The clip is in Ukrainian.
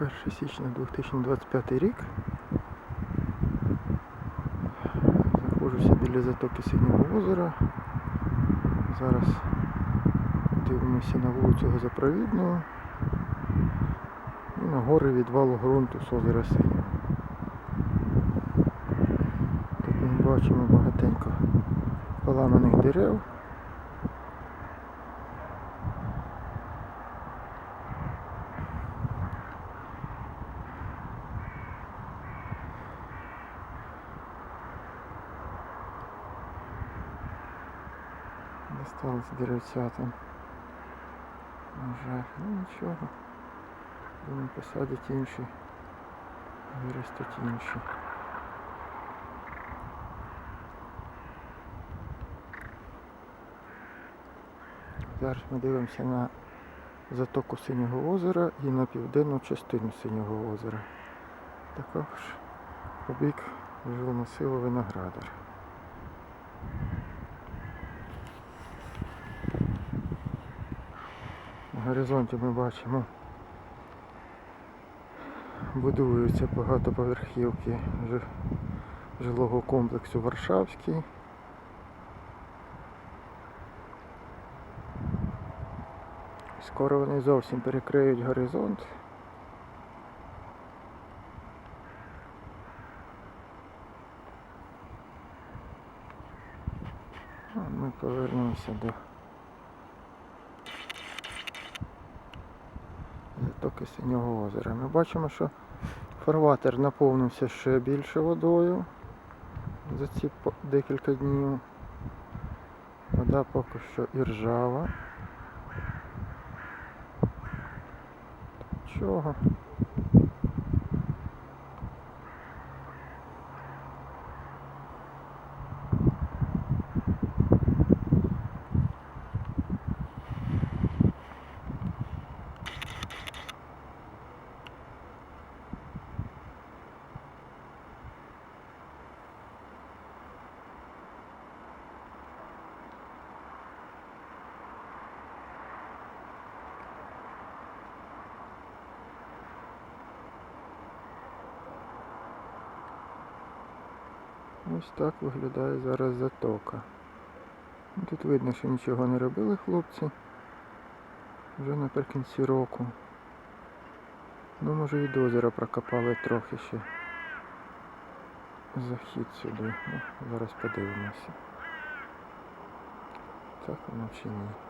1 січня 2025 рік. Знаходжуся біля затоки Синього озера. Зараз дивимося на вулицю Газопровідну і на гори відвалу ґрунту з озера Синього. Тут ми бачимо багатенько поламаних дерев. Деревцятам. На жаль, ну нічого. Думаю, посадять інші. Виростуть інші. Зараз ми дивимося на затоку Синього озера і на південну частину Синього озера. Також у бік жилмасиву виноградар. Горизонті ми бачимо будуються багатоповерхівки жилого комплексу Варшавський. Скоро вони зовсім перекриють горизонт. Ми повернемося до затоки Синього озера. Ми бачимо, що фарватер наповнився ще більше водою за ці декілька днів. Вода поки що і ржава. Чого? Ось так виглядає зараз затока. Ну, Тут видно, що нічого не робили хлопці. Вже наприкінці року. Ну, може і до озера прокопали трохи ще. Захід сюди. Ну, зараз подивимося. Так воно чи ні.